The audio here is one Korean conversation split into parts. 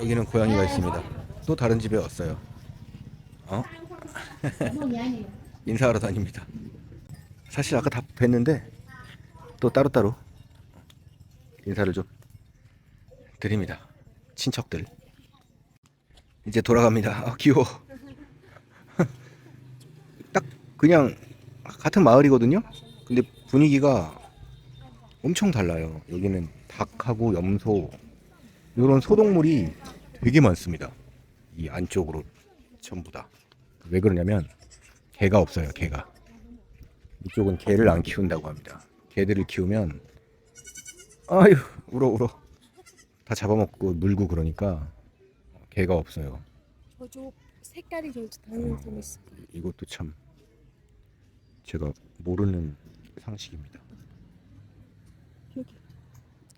여기는 고양이가 있습니다. 또 다른 집에 왔어요. 어? 인사하러 다닙니다. 사실 아까 다 뵀는데 또 따로따로 인사를 좀 드립니다. 친척들. 이제 돌아갑니다. 아, 귀여워. 딱 그냥 같은 마을이거든요. 근데 분위기가 엄청 달라요. 여기는 닭하고 염소 이런 소동물이 되게 많습니다. 이 안쪽으로 전부 다. 왜 그러냐면 개가 없어요. 개가. 이쪽은 개를 안 키운다고 합니다. 개들을 키우면 아유 울어 울어 다 잡아먹고 물고 그러니까 개가 없어요. 저쪽 색깔이 저 다른 점 있어. 이것도 참 제가 모르는 상식입니다. 여기.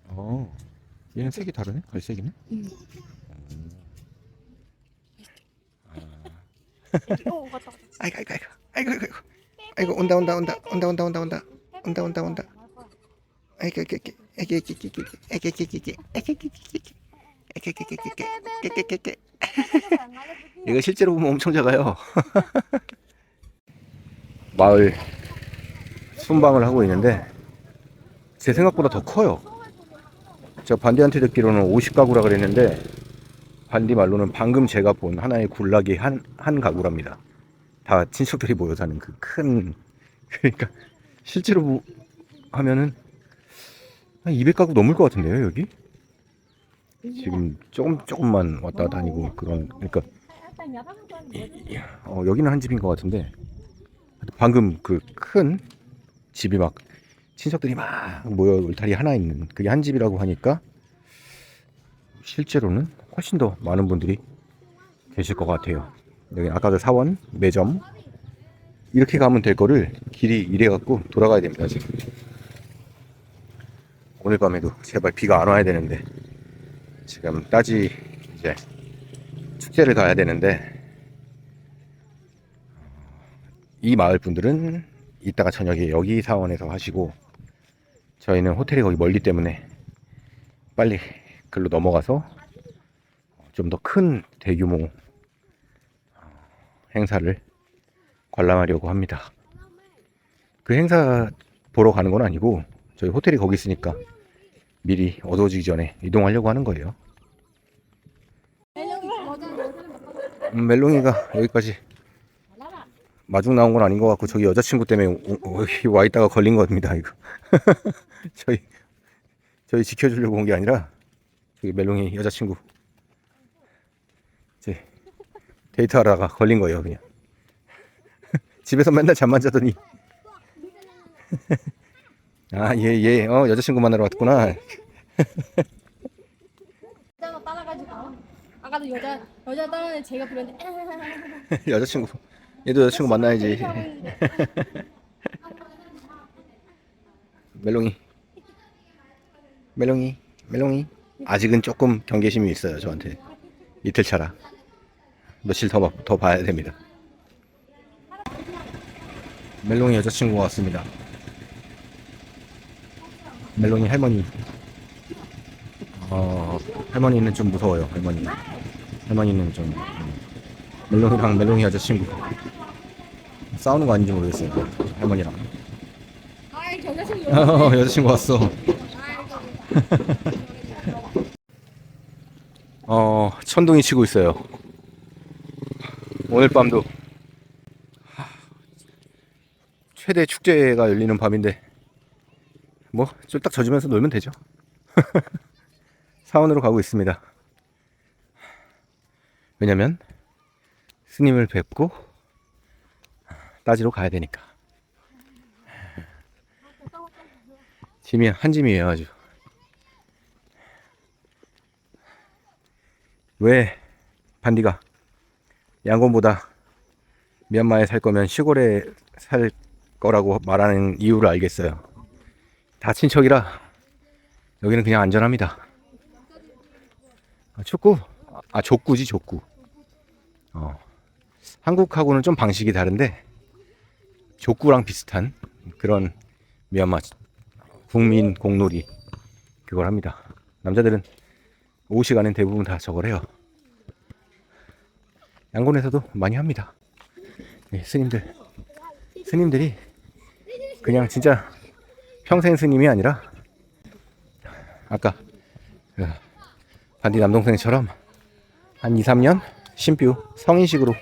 어, 얘는 색이 다르네? 갈색이네? 응. 어 갔다 갔다. 아이고 아이고 아이고 아이고 아이고 아이고 온다 온다 온다 온다 온다 온다 온다 온다 온다 온다 아이고 아이고 아이고 아이고 아이고 아이고 아이고 아이고 아이고 아이고 이거 실제로 보면 엄청 작아요. 마을 순방을 하고 있는데 제 생각보다 더 커요. 제가 반디한테 듣기로는 50가구라 그랬는데 반디 말로는 방금 제가 본 하나의 굴락이 한, 한 가구랍니다. 다 친척들이 모여 사는 그 큰, 그러니까 실제로 보- 하면은 한 200가구 넘을 것 같은데요, 여기? 지금 조금, 조금만 왔다 다니고 그런, 그러니까 어, 여기는 한 집인 것 같은데 방금 그 큰 집이 막 친척들이 막 모여 울타리 하나 있는 그게 한 집이라고 하니까 실제로는 훨씬 더 많은 분들이 계실 것 같아요. 여기 아까 그 사원 매점 이렇게 가면 될 거를 길이 이래 갖고 돌아가야 됩니다 지금. 오늘 밤에도 제발 비가 안 와야 되는데 지금 따지 이제 축제를 가야 되는데 이 마을 분들은 이따가 저녁에 여기 사원에서 하시고 저희는 호텔이 거기 멀기 때문에 빨리 글로 넘어가서 좀 더 큰 대규모 행사를 관람하려고 합니다. 그 행사 보러 가는 건 아니고 저희 호텔이 거기 있으니까 미리 어두워지기 전에 이동하려고 하는 거예요. 음, 멜롱이가 여기까지 마중 나온 건 아닌 것 같고 저기 여자친구 때문에 와 있다가 걸린 겁니다 이거 저희 저희 지켜주려고 온 게 아니라 저기 멜롱이 여자친구. 이제 데이트하다가 걸린 거예요 그냥. 집에서 맨날 잠만 자더니. 아얘얘 어 여자친구 만나러 왔구나. 여자가 따라가지고. 아까도 여자 여자 따라는 제가 부르는데. 여자친구. 얘도 여자친구 만나야지. 멜롱이 멜롱이 멜롱이. 아직은 조금 경계심이 있어요 저한테. 이틀 차라. 며칠 더, 봐- 더 봐야 됩니다. 멜롱이 여자친구가 왔습니다. 멜롱이 할머니. 어 할머니는 좀 무서워요 할머니. 할머니는 좀 음, 멜롱이랑 멜롱이 여자친구. 싸우는 거 아닌지 모르겠어요 할머니랑. 어, 여자친구 왔어 어 천둥이 치고 있어요. 오늘 밤도. 하, 최대 축제가 열리는 밤인데 뭐 쫄딱 젖으면서 놀면 되죠. 사원으로 가고 있습니다. 왜냐면 스님을 뵙고 따지러 가야 되니까. 짐이 한 짐이에요 아주 왜 반디가 양곤보다 미얀마에 살 거면 시골에 살 거라고 말하는 이유를 알겠어요. 다 친척이라 여기는 그냥 안전합니다. 아, 축구. 아 족구지 족구. 어. 한국하고는 좀 방식이 다른데 족구랑 비슷한 그런 미얀마 국민 공놀이 그걸 합니다. 남자들은 오후 시간엔 대부분 다 저걸 해요. 양곤에서도 많이 합니다. 네, 스님들 스님들이 그냥 진짜 평생 스님이 아니라 아까 그 반디 남동생처럼 한 2, 3년 신뷰 성인식으로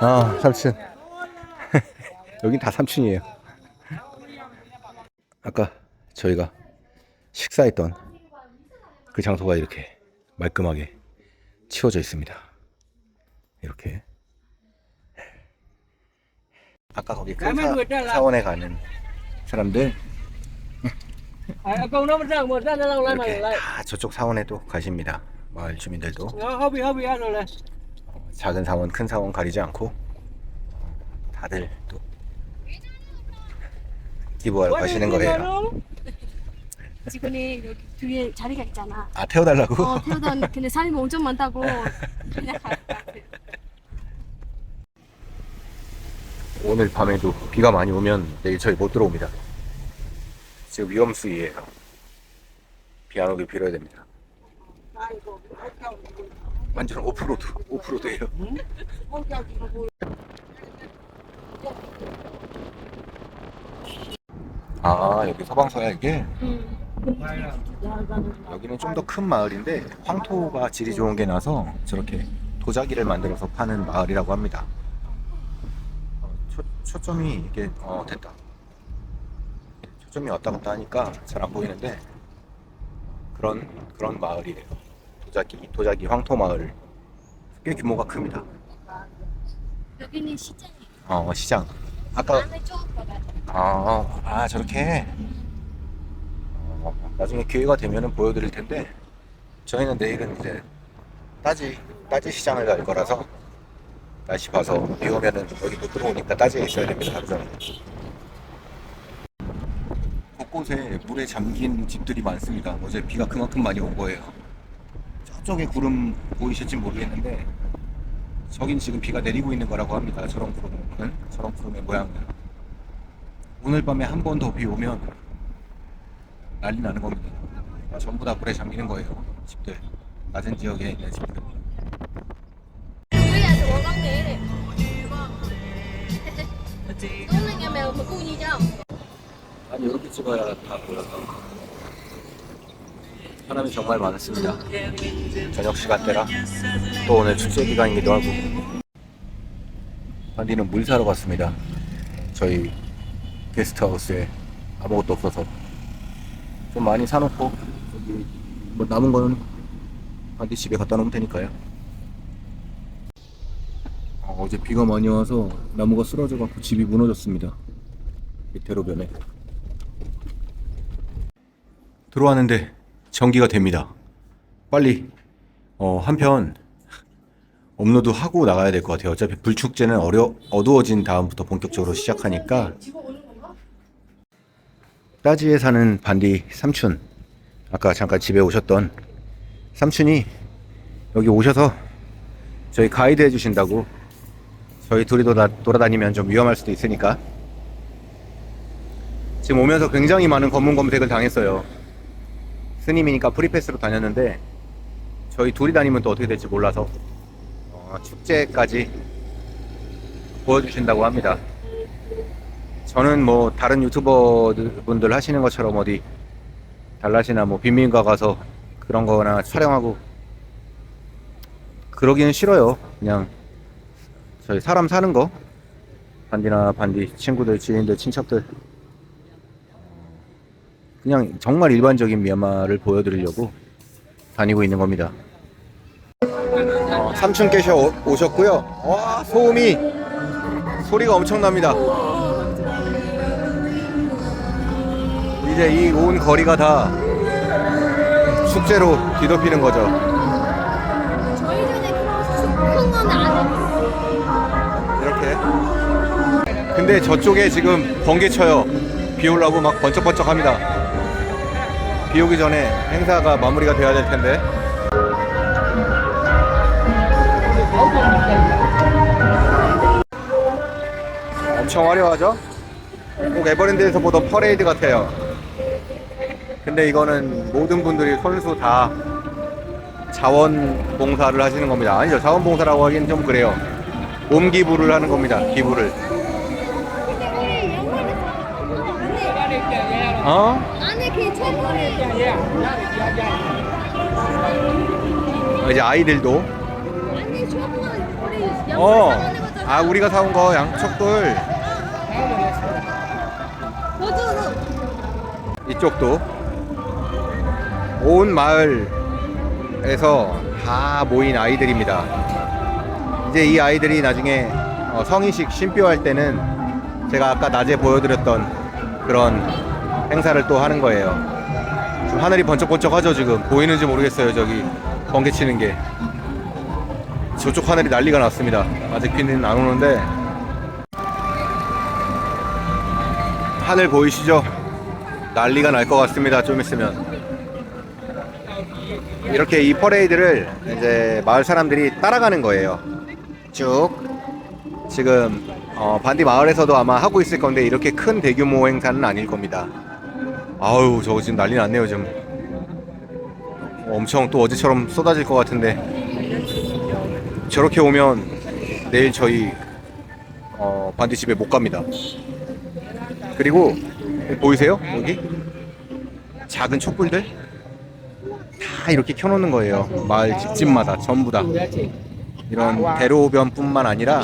아 삼촌 여긴 다 삼촌이에요 아까 저희가 식사했던 그 장소가 이렇게 말끔하게 치워져 있습니다 이렇게 아까 거기 큰 사, 사원에 가는 사람들 lại mà 이렇게. 다 저쪽 사원에도 가십니다 마을 주민들도 rồi này. 작은 사원, 큰 사원 가리지 않고 다들 또 기부하러 가시는 거예요. 직원이 여기 뒤에 자리가 있잖아. 아 태워달라고? 어, 태우다 근데 사람이 엄청 많다고 그냥 갈것 같아. 오늘 밤에도 비가 많이 오면 내일 저희 못 들어옵니다. 지금 위험 수위예요. 비 안 오길 빌어야 됩니다. 완전 오프로드, 오프로드예요. 아 여기 서방서야 이게? 여기는 좀 더 큰 마을인데 황토가 질이 좋은 게 나서 저렇게 도자기를 만들어서 파는 마을이라고 합니다. 어, 초, 초점이 이게 어 됐다. 초점이 왔다 갔다 하니까 잘 안 보이는데 그런 그런 마을이에요. 도자기 도자기 황토 마을 꽤 규모가 큽니다. 여기는 시장이야. 어 시장 아까 아, 아 저렇게 어, 나중에 기회가 되면은 보여드릴 텐데 저희는 내일은 이제 따지 따지 시장을 갈 거라서 날씨 봐서 비 오면은 여기 못 들어오니까 따지에 있어야 됩니다 종일. 곳곳에 물에 잠긴 집들이 많습니다. 어제 비가 그만큼 많이 온 거예요. 저쪽에 구름 보이실지 모르겠는데 저긴 지금 비가 내리고 있는 거라고 합니다. 저런 구름은 저런 구름의 모양은. 오늘 밤에 한 번 더 비 오면 난리 나는 겁니다. 전부 다 물에 잠기는 거예요. 집들 낮은 지역에 있는 집들. 아니 이렇게 찍어야 다 보여서 사람이 정말 많습니다. 저녁 시간대라 또 오늘 축제 기간이기도 하고 반디는 물 사러 갔습니다. 저희 게스트하우스에 아무것도 없어서 좀 많이 사놓고 여기 뭐 남은 거는 반디 집에 갖다 놓으면 되니까요. 어, 어제 비가 많이 와서 나무가 쓰러져 갖고 집이 무너졌습니다. 변해. 들어왔는데 전기가 됩니다. 빨리 어, 한편 업로드 하고 나가야 될 것 같아요. 어차피 불축제는 어려 어두워진 다음부터 본격적으로 시작하니까 따지에 사는 반디 삼촌 아까 잠깐 집에 오셨던 삼촌이 여기 오셔서 저희 가이드 해주신다고 저희 둘이 돌아, 돌아다니면 좀 위험할 수도 있으니까 지금 오면서 굉장히 많은 검문 검색을 당했어요. 스님이니까 프리패스로 다녔는데 저희 둘이 다니면 또 어떻게 될지 몰라서 어, 축제까지 보여주신다고 합니다. 저는 뭐 다른 유튜버 분들 하시는 것처럼 어디 달라시나 뭐 빈민가 가서 그런 거나 촬영하고 그러기는 싫어요. 그냥 저희 사람 사는 거 반디나 반디 친구들 지인들 친척들 그냥 정말 일반적인 미얀마를 보여드리려고 다니고 있는 겁니다. 어, 삼촌께서 오- 오셨고요. 와 소음이 소리가 엄청납니다. 이제 이 온 거리가 다 축제로 뒤덮이는 거죠. 이렇게. 근데 저쪽에 지금 번개 쳐요. 비 오려고 막 번쩍번쩍 합니다. 비 오기 전에 행사가 마무리가 돼야 될 텐데. 엄청 화려하죠? 꼭 에버랜드에서 보던 퍼레이드 같아요. 근데 이거는 모든 분들이 선수 다 자원봉사를 하시는 겁니다. 아니죠. 자원봉사라고 하기엔 좀 그래요. 몸 기부를 하는 겁니다. 기부를. 어? 이제 아이들도 어. 아 우리가 사온 거 저도 이쪽도 온 마을에서 다 모인 아이들입니다. 이제 이 아이들이 나중에 어, 성인식 신묘할 때는 제가 아까 낮에 보여드렸던 그런 행사를 또 하는 거예요. 지금 하늘이 번쩍번쩍하죠 지금 보이는지 모르겠어요 저기 번개 치는 게 저쪽 하늘이 난리가 났습니다. 아직 비는 안 오는데 하늘 보이시죠? 난리가 날 것 같습니다. 좀 있으면. 이렇게 이 퍼레이드를 이제 마을 사람들이 따라가는 거예요. 쭉. 지금 어, 반디 마을에서도 아마 하고 있을 건데 이렇게 큰 대규모 행사는 아닐 겁니다. 아우 저거 지금 난리 났네요 지금. 엄청 또 어제처럼 쏟아질 것 같은데 저렇게 오면 내일 저희 어, 반디 집에 못 갑니다. 그리고 보이세요? 여기 작은 촛불들 다 이렇게 켜놓는 거예요. 마을 집집마다 전부 다 이런 대로변뿐만 아니라.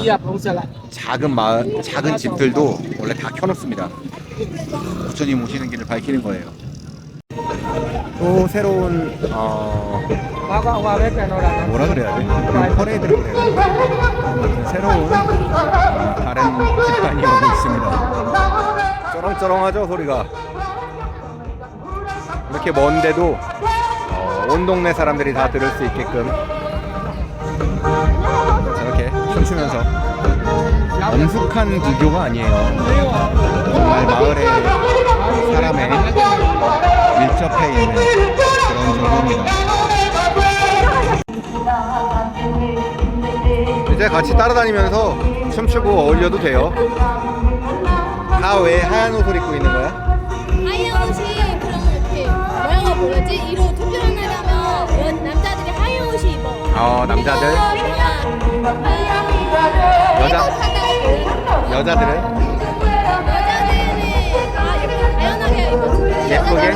작은 마을 작은 집들도 원래 다 켜놓습니다. 부처님 오시는 길을 밝히는 거예요. 또 새로운 어. 뭐라 그래야 돼? 퍼레이드를 그래요. 새로운 어, 다른 집단이 오고 있습니다. 쩌렁쩌렁하죠 소리가. 이렇게 먼데도 어, 온 동네 사람들이 다 들을 수 있게끔 저렇게 춤추면서 엄숙한 불교가 아니에요. 정말 마을의 사람의 밀접해 있는 그런 정보입니다. 이제 같이 따라다니면서 춤추고 어울려도 돼요. 다 왜 하얀 옷을 입고 있는 거야? 하얀 옷이 그럼 이렇게 뭐라고 부르지? 이로 어. 어, 남자들? 여자? 여자들은? 입었어. 예쁘게?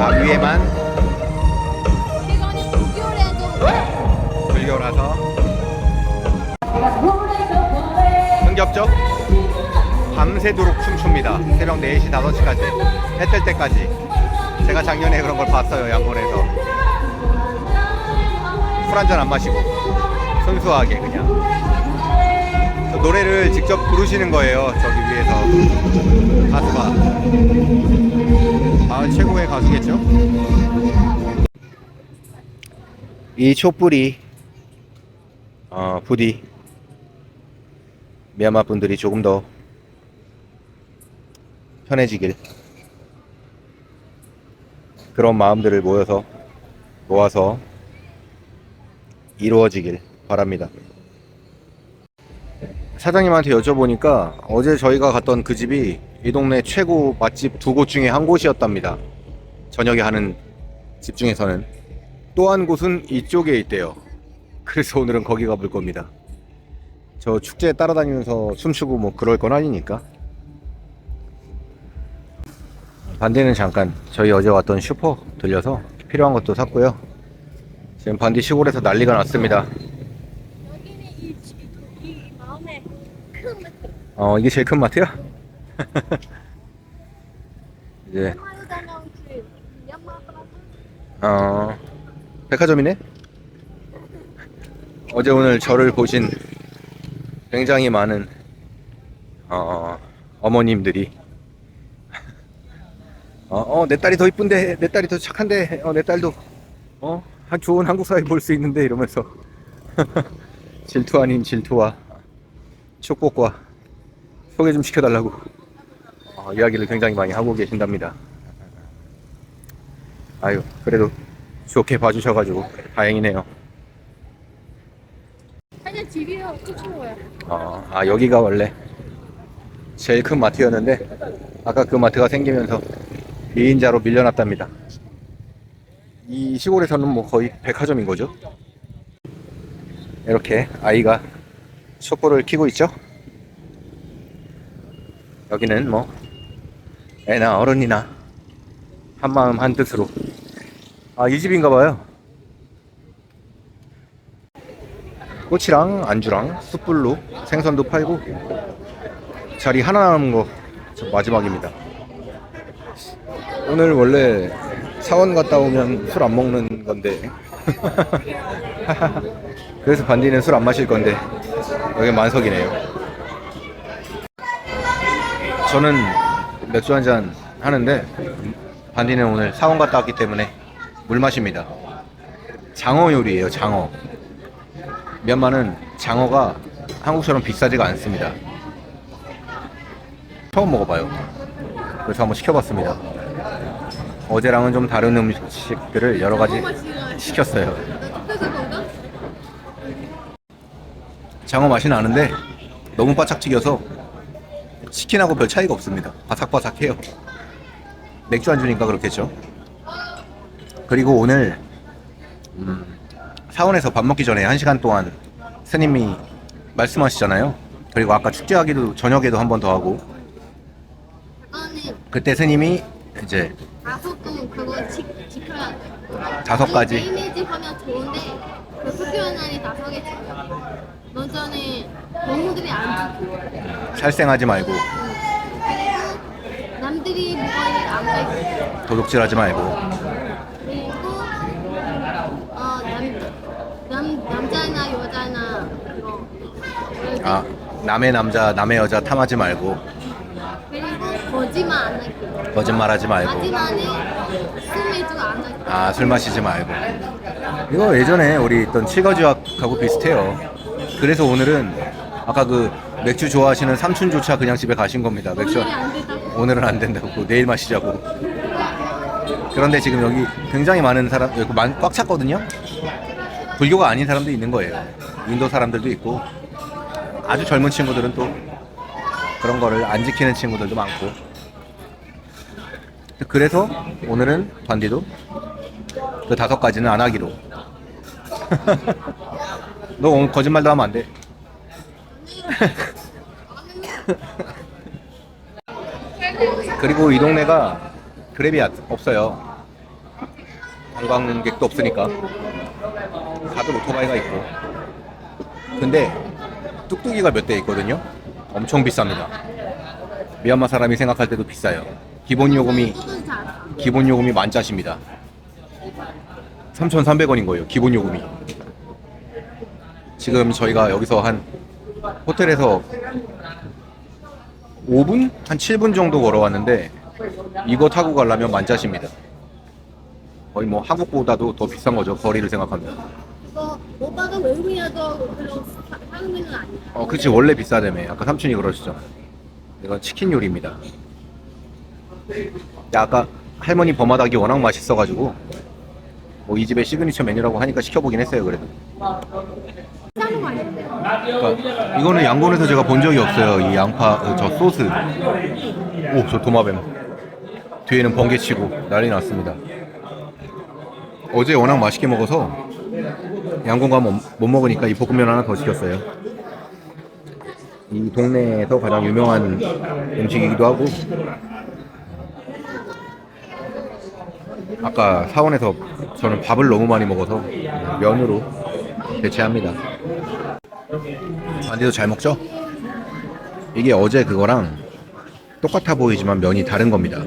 아, 위에만 이거는 국교래 좀. 불교라서. 흥겹죠? 밤새도록 춤춥니다. 새벽 4시, 5시까지. 해 뜰 때까지. 제가 작년에 그런 걸 봤어요, 양곤에서. 술 한잔 안 마시고. 순수하게 그냥. 저 노래를 직접 부르시는 거예요, 저기 위에서. 가수가. 마을 최고의 가수겠죠? 이 촛불이 어, 부디 미얀마 분들이 조금 더 편해지길 그런 마음들을 모여서 모아서 이루어지길 바랍니다. 사장님한테 여쭤보니까 어제 저희가 갔던 그 집이 이 동네 최고 맛집 두 곳 중에 한 곳이었답니다. 저녁에 하는 집 중에서는 또 한 곳은 이쪽에 있대요. 그래서 오늘은 거기 가볼 겁니다. 저 축제에 따라다니면서 춤추고 뭐 그럴 건 아니니까. 반디는 잠깐 저희 어제 왔던 슈퍼 들려서 필요한 것도 샀고요. 지금 반디 시골에서 난리가 났습니다. 어 이게 제일 큰 마트야? 이제 어 백화점이네. 어제 오늘 저를 보신 굉장히 많은 어 어머님들이 어 내 딸이 더 이쁜데 내 딸이 더 착한데 어 내 딸도 어한 좋은 한국 사회 볼 수 있는데 이러면서 질투 아닌 질투와 축복과 소개 좀 시켜달라고 어, 이야기를 굉장히 많이 하고 계신답니다. 아유 그래도 좋게 봐주셔가지고 다행이네요. 사실 집이요 쫓은 거야 어, 아 여기가 원래 제일 큰 마트였는데 아까 그 마트가 생기면서 2인자로 밀려났답니다. 이 시골에서는 뭐 거의 백화점인 거죠. 이렇게 아이가 촛불을 켜고 있죠. 여기는 뭐 애나 어른이나 한마음 한뜻으로 아 이 집인가 봐요. 꼬치랑 안주랑 숯불로 생선도 팔고 자리 하나 남은 거 마지막입니다. 오늘 원래 사원 갔다 오면 술 안 먹는 건데 그래서 반디는 술 안 마실 건데 여기 만석이네요. 저는 맥주 한 잔 하는데 반디는 오늘 사원 갔다 왔기 때문에 물 마십니다. 장어 요리예요, 장어. 미얀마는 장어가 한국처럼 비싸지가 않습니다. 처음 먹어봐요. 그래서 한번 시켜봤습니다. 어제랑은 좀 다른 음식들을 여러 가지 시켰어요. 장어 맛이 나는데 너무 바짝 튀겨서 치킨하고 별 차이가 없습니다. 바삭바삭해요. 맥주 안주니까 그렇겠죠. 그리고 오늘 음, 사원에서 밥 먹기 전에 한 시간 동안 스님이 말씀하시잖아요. 그리고 아까 축제하기도 저녁에도 한 번 더 하고 아니 그때 스님이 이제 다섯 도 그거 지, 지켜야 돼. 다섯 가지 이미지 하면 좋은데 그 투표한 날이 다섯 개 지켜. 먼저는 동물들이 안 지켜. 살생하지 말고 그리고 남들이 뭐가를 안 가르쳐. 도둑질하지 말고 그리고 어, 남, 남, 남자나 여자나 때아 남의 남자 남의 여자 탐하지 말고 거짓말하지 말고. 마지막에 술 맥주 안 하기 아술 마시지 말고. 이거 예전에 우리 있던 칠거지학하고 비슷해요. 그래서 오늘은 아까 그 맥주 좋아하시는 삼촌조차 그냥 집에 가신 겁니다. 맥주 오늘이 안 된다고? 오늘은 안 된다고. 내일 마시자고. 그런데 지금 여기 굉장히 많은 사람 여기 많- 꽉 찼거든요? 불교가 아닌 사람도 있는 거예요. 인도 사람들도 있고. 아주 젊은 친구들은 또 그런 거를 안 지키는 친구들도 많고 그래서 오늘은 반디도 그 다섯 가지는 안 하기로 너 오늘 거짓말도 하면 안 돼 그리고 이 동네가 그랩이 아- 없어요. 관광객도 없으니까. 다들 오토바이가 있고. 근데 뚝뚝이가 몇 대 있거든요. 엄청 비쌉니다. 미얀마 사람이 생각할 때도 비싸요. 기본 요금이. 기본 요금이 만짜십니다. 3,300원인 거예요. 기본 요금이. 지금 저희가 여기서 한 호텔에서 5분? 한 7분 정도 걸어왔는데 이거 타고 가려면 만짜십니다. 거의 뭐 한국보다도 더 비싼 거죠. 거리를 생각하면. 그거 오빠가 외국인이라도 별로 사- 한국인은 아니야 어, 그치. 원래 비싸다며. 아까 삼촌이 그러시죠. 이건 치킨 요리입니다. 근데 아까 할머니 버마닭이 워낙 맛있어가지고 뭐 이 집의 시그니처 메뉴라고 하니까 시켜보긴 했어요. 그래도. 그러니까 이거는 양곤에서 제가 본 적이 없어요. 이 양파 그저 소스. 오, 저 도마뱀. 뒤에는 번개치고 난리 났습니다. 어제 워낙 맛있게 먹어서 양곤 가면 못 먹으니까 이 볶음면 하나 더 시켰어요. 이 동네에서 가장 유명한 음식이기도 하고 아까 사원에서 저는 밥을 너무 많이 먹어서 면으로 대체합니다. 안돼도 잘 먹죠? 이게 어제 그거랑 똑같아 보이지만 면이 다른 겁니다.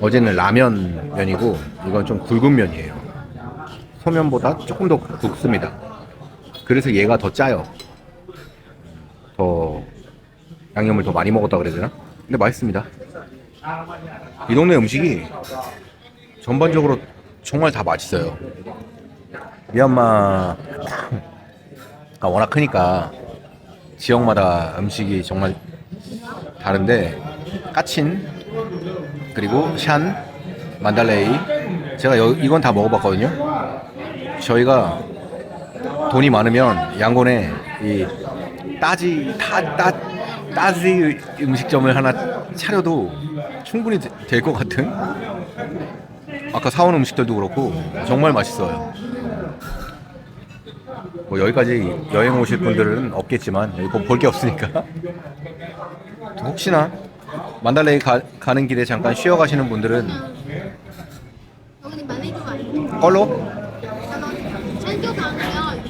어제는 라면 면이고 이건 좀 굵은 면이에요. 소면보다 조금 더 굵습니다. 그래서 얘가 더 짜요. 더 양념을 더 많이 먹었다 그래야 되나? 근데 맛있습니다. 이 동네 음식이 전반적으로 정말 다 맛있어요. 미얀마가 워낙 크니까 지역마다 음식이 정말 다른데 까친 그리고 샨 만달레이 제가 여- 이건 다 먹어봤거든요. 저희가 돈이 많으면 양곤에 이 따지 타, 따 따지 음식점을 하나 차려도 충분히 될 것 같은 아까 사온 음식들도 그렇고 정말 맛있어요. 뭐 여기까지 여행 오실 분들은 없겠지만 여기 뭐볼게 없으니까. 혹시나 만달레이 가, 가는 길에 잠깐 쉬어 가시는 분들은 가면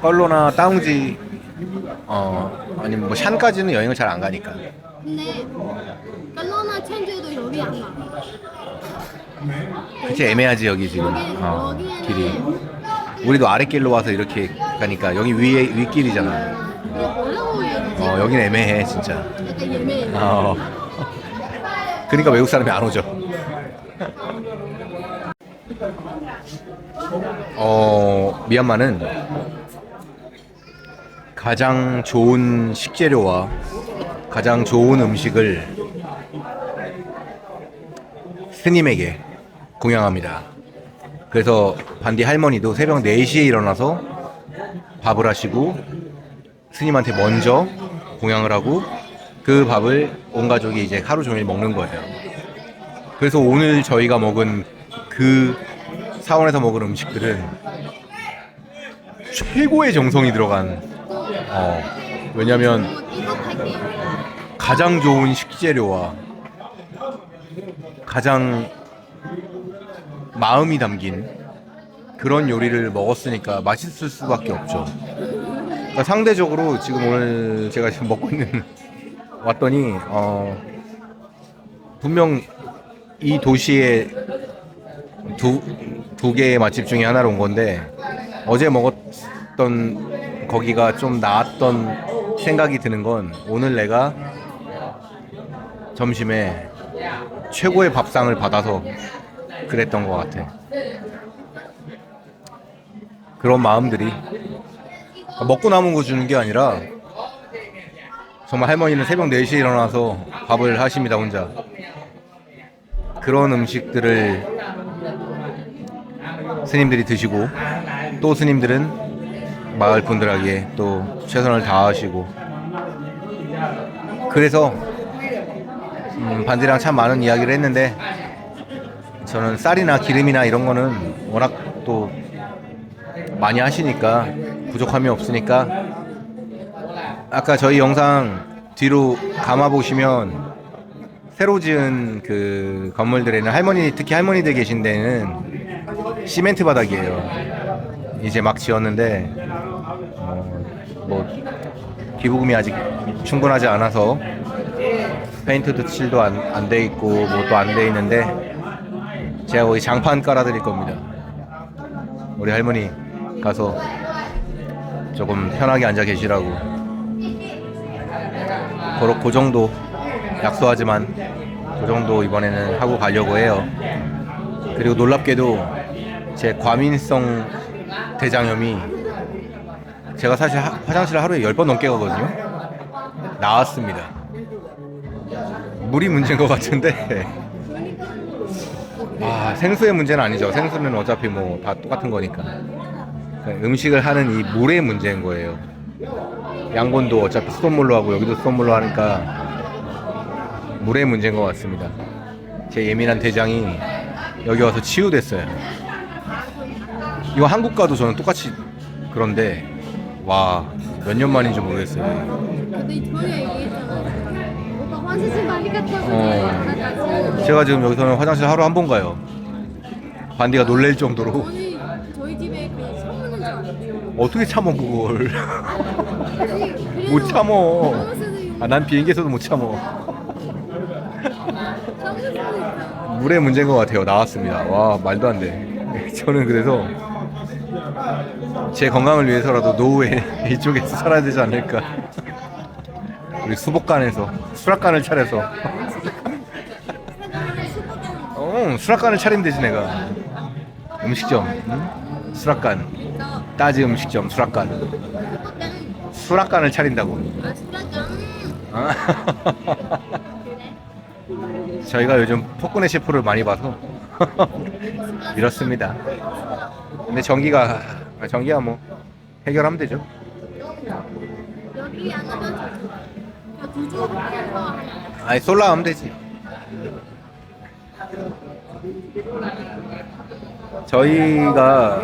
껄로나 따웅지 어 아니면 뭐 샨까지는 여행을 잘 안 가니까. 근데 깔로나 챈교도 여기 안 가. 그치 애매하지 여기 지금. 어, 길이. 우리도 아랫길로 와서 이렇게 가니까 여기 위에 윗길이잖아 이게 뭐라고 해야 되지? 어 여긴 애매해 진짜. 약간 예매. 어. 그러니까 외국 사람이 안 오죠. 어 미얀마는 가장 좋은 식재료와 가장 좋은 음식을 스님에게 공양합니다. 그래서 반디 할머니도 새벽 4시에 일어나서 밥을 하시고 스님한테 먼저 공양을 하고 그 밥을 온 가족이 이제 하루 종일 먹는 거예요. 그래서 오늘 저희가 먹은 그 사원에서 먹은 음식들은 최고의 정성이 들어간 어 왜냐면. 가장 좋은 식재료와 가장 마음이 담긴 그런 요리를 먹었으니까 맛있을 수밖에 없죠. 그러니까 상대적으로 지금 오늘 제가 지금 먹고 있는 왔더니 어 분명 이 도시의 두, 두 개의 맛집 중에 하나로 온 건데 어제 먹었던 거기가 좀 나았던 생각이 드는 건 오늘 내가 점심에 최고의 밥상을 받아서 그랬던 것 같아. 그런 마음들이. 먹고 남은 거 주는 게 아니라 정말 할머니는 새벽 4시에 일어나서 밥을 하십니다 혼자. 그런 음식들을 스님들이 드시고 또 스님들은 마을 분들에게 또 최선을 다하시고. 그래서 음, 반디랑 참 많은 이야기를 했는데 저는 쌀이나 기름이나 이런 거는 워낙 또 많이 하시니까 부족함이 없으니까 아까 저희 영상 뒤로 감아 보시면 새로 지은 그 건물들에는 할머니 특히 할머니들 계신 데는 시멘트 바닥이에요. 이제 막 지었는데 어, 뭐 기부금이 아직 충분하지 않아서 페인트도 칠도 안 돼 있고 뭐 또 안 돼 있는데 제가 거기 장판 깔아 드릴 겁니다. 우리 할머니 가서 조금 편하게 앉아 계시라고. 그렇고 그 정도 약소하지만 그 정도 이번에는 하고 가려고 해요. 그리고 놀랍게도 제 과민성 대장염이 제가 사실 하- 화장실 하루에 10번 넘게 가거든요. 나왔습니다. 물이 문제인 것 같은데. 아, 생수의 문제는 아니죠. 생수는 어차피 뭐 다 똑같은 거니까. 음식을 하는 이 물의 문제인 거예요. 양곤도 어차피 수돗물로 하고 여기도 수돗물로 하니까 물의 문제인 것 같습니다. 제 예민한 대장이 여기 와서 치유됐어요. 이거 한국 가도 저는 똑같이 그런데 와 몇 년 만인지 모르겠어요. 어. 제가 지금 여기서는 화장실 하루 한 번 가요. 반디가 놀랄 정도로 아니 저희 집에 그 줄. 어떻게 참어 그걸? 아니, 그래도 못 참어. 아, 난 비행기에서도 못 참어. 물의 문제인 것 같아요. 나왔습니다. 와 말도 안 돼. 저는 그래서 제 건강을 위해서라도 노후에 이쪽에서 살아야 되지 않을까. 우리 수복관에서 수락관을 차려서. 어, 수락관을 차리면 되지 내가. 음식점, 응? 수락관, 따지 음식점, 수락관, 수락관을 차린다고. 아 아. 저희가 요즘 폭군의 셰프를 많이 봐서 이렇습니다. 근데 전기가 전기가 뭐 해결하면 되죠. 여기 안 하면 아니 솔라 하면 되지. 저희가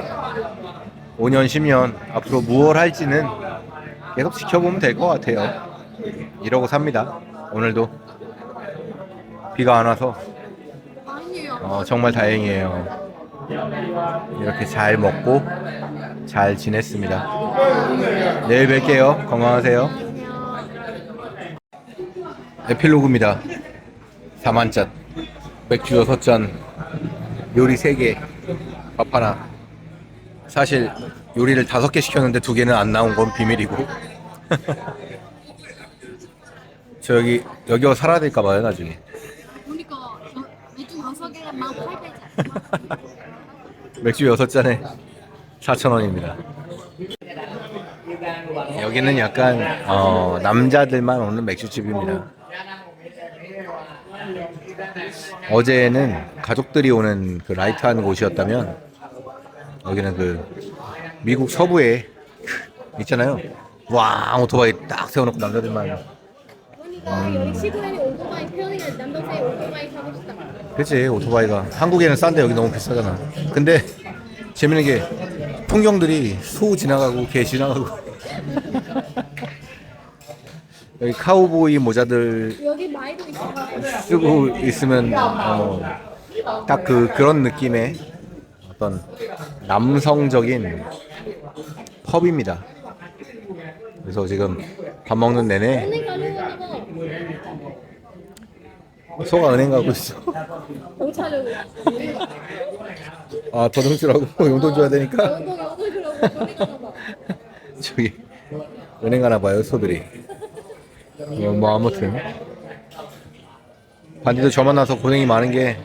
5년 10년 앞으로 무얼 할지는 계속 지켜보면 될 것 같아요. 이러고 삽니다. 오늘도 비가 안 와서. 어, 정말 다행이에요. 이렇게 잘 먹고 잘 지냈습니다. 내일 뵐게요. 건강하세요. 에필로그입니다. 4만짠, 맥주 6잔, 요리 3개, 밥 하나. 사실 요리를 5개 시켰는데 2개는 안 나온 건 비밀이고. 저 여기, 여기 와 살아야 될까 봐요, 나중에. 보니까 저 맥주 다섯 개가 18,000원. 맥주 6잔에 4,000원입니다. 여기는 약간 어, 남자들만 오는 맥주집입니다. 어제는 가족들이 오는 그 라이트한 곳이었다면 여기는 그 미국 서부에 있잖아요. 와 오토바이 딱 세워놓고 남자들만. 보니까 여기 시골에 오토바이 편이가 남동생이 오토바이 타고 싶다. 그치 오토바이가 한국에는 싼데 여기 너무 비싸잖아. 근데 재밌는 게 풍경들이 소 지나가고 개 지나가고 여기 카우보이 모자들 여기 마이도 있어. 쓰고 있으면 어, 딱 그 그런 느낌의 어떤 남성적인 펍입니다. 그래서 지금 밥 먹는 내내 가려고 거 소가 은행 가고 있어. 경찰으로. 아 더등 주라고 용돈 줘야 되니까 봐. 저기 은행 가나 봐요 소들이. 어, 뭐 아무튼 반디도 저 만나서 고생이 많은 게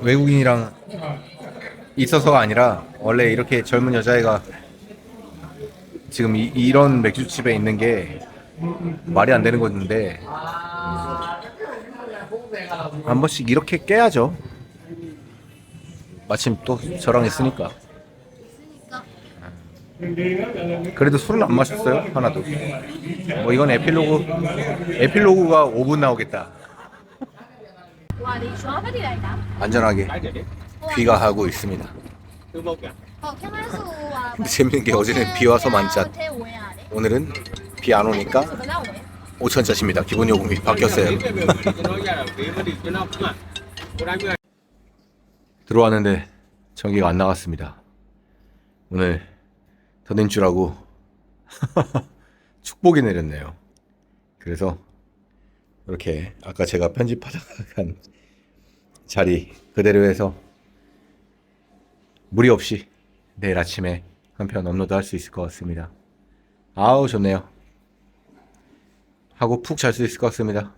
외국인이랑 있어서가 아니라 원래 이렇게 젊은 여자애가 지금 이, 이런 맥주집에 있는 게 말이 안 되는 건데 음, 한 번씩 이렇게 깨야죠. 마침 또 저랑 있으니까. 그래도 술을 안 마셨어요 하나도. 뭐 이건 에필로그 에필로그가 5분 나오겠다. 안전하게 귀가하고 있습니다. 재밌는 게 어제는 비 와서 만짠. 오늘은 비 안 오니까 5천 짜십니다. 기본 요금이 바뀌었어요. 들어왔는데 전기가 안 나갔습니다. 오늘 더된 줄 알고 축복이 내렸네요. 그래서 이렇게 아까 제가 편집하다가 간 자리 그대로 해서 무리 없이 내일 아침에 한 편 업로드 할 수 있을 것 같습니다. 아우 좋네요. 하고 푹 잘 수 있을 것 같습니다.